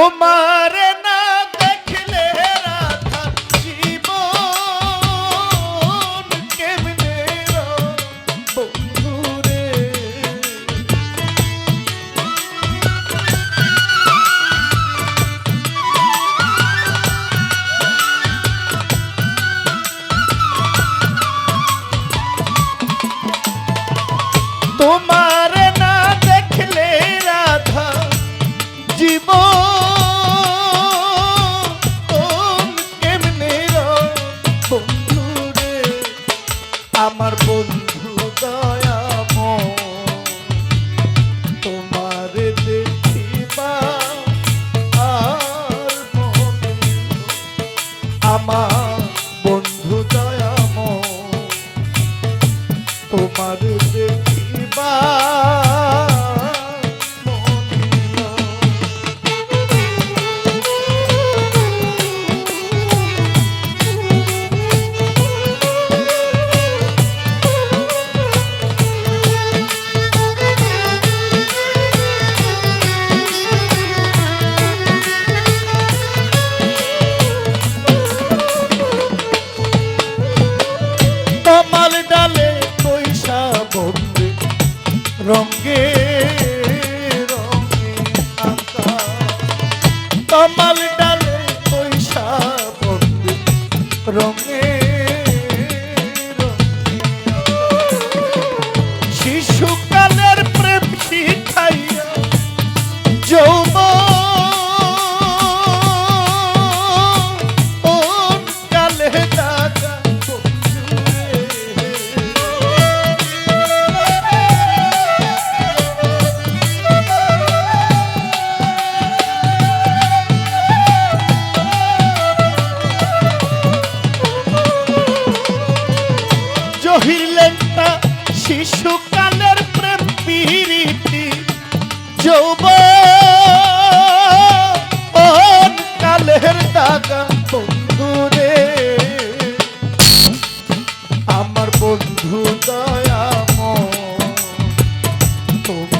তোমার না দেখলে রাধা জীবন কেমনে কমল যৌব কালের দাগা বন্ধু রে আমার বন্ধু দয়া তুমি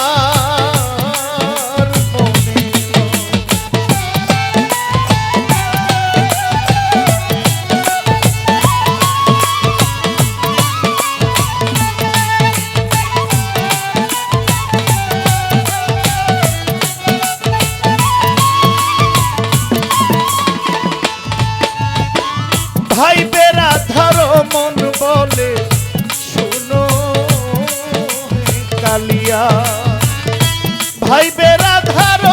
ভাইবে রাধার মন বলে শুনো কালিয়া। ভাইবে রাধার